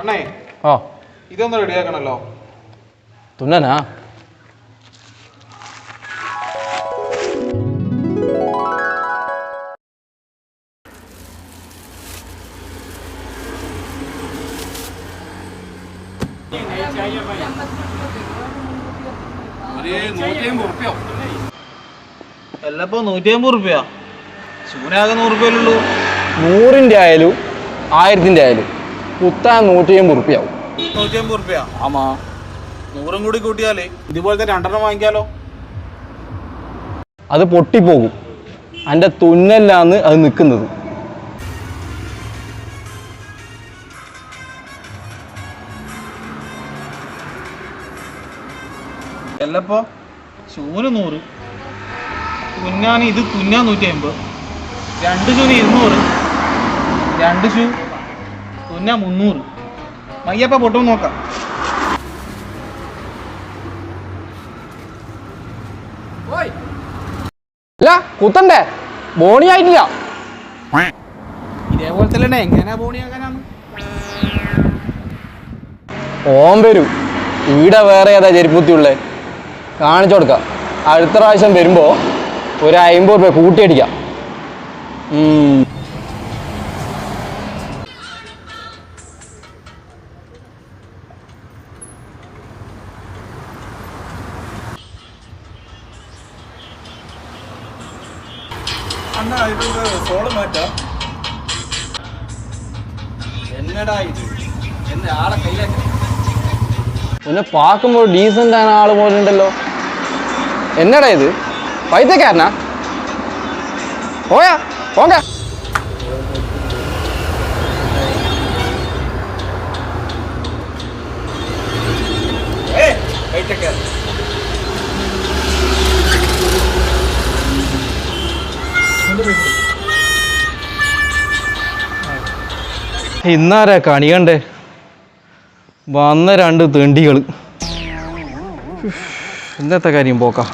അണ്ണേ ഓ ഇതൊന്ന് റെഡിയാക്കണല്ലോ തുന്നനാ എല്ലപ്പോ നൂറ്റി അമ്പത് റുപ്യ സൂനാകെ നൂറ് നൂറിന്റെ ആയാലും ആയിരത്തിന്റെ ആയാലും കുത്താൻ നൂറ്റി അമ്പത് റുപ്യാവും നൂറ്റി അമ്പത് റുപ്യ ആമാ. നൂറും കൂടി കൂട്ടിയാലേ. ഇതുപോലത്തെ രണ്ടെണ്ണം വാങ്ങിക്കാലോ? അത് പൊട്ടിപ്പോകും. എന്റെ തുന്നല്ലാന്ന് അത് നിൽക്കുന്നത് എല്ലപ്പോ ചൂന് നൂറ്. കുഞ്ഞാണ് ഇത് കുഞ്ഞാ നൂറ്റി അമ്പത് രണ്ട് ഷൂന് ഇരുന്നൂറ്. രണ്ട് ഷൂ കുഞ്ഞ മുന്നൂറ്. മയ്യപ്പ പൊട്ടും നോക്കാം. അല്ല കുത്തണ്ടേ? ബോണി ആയിട്ടില്ല ഇതേപോലെ തന്നെ എങ്ങനെയാ ഓം വരും. ഈടെ വേറെ ഏതാ ചെരുപ്പുത്തിയുള്ളേ കാണിച്ചു കൊടുക്കാം. അടുത്ത പ്രാവശ്യം വരുമ്പോൾ ഒരു അമ്പത് രൂപ കൂട്ടിയടിക്കാം. അണ്ണാ ഇത് സോൾ മാറ്റാം. എന്നടാ ഇത്? എന്നെ ആളെ കയ്യിലാക്കി. പിന്നെ പാക്കുമ്പോൾ ഡീസന്റ് ആണ് ആൾ പോലെ ഉണ്ടല്ലോ. എന്നടാ ഇത്? പൈത്തക്കാരനാ പോയാ പോങ്ക. കൈറ്റക്കാർ ഇന്നാരാ കണിയണ്ടേ വന്ന രണ്ട് തെണ്ടികൾ ഇന്നത്തെ കാര്യം പോക്കാം.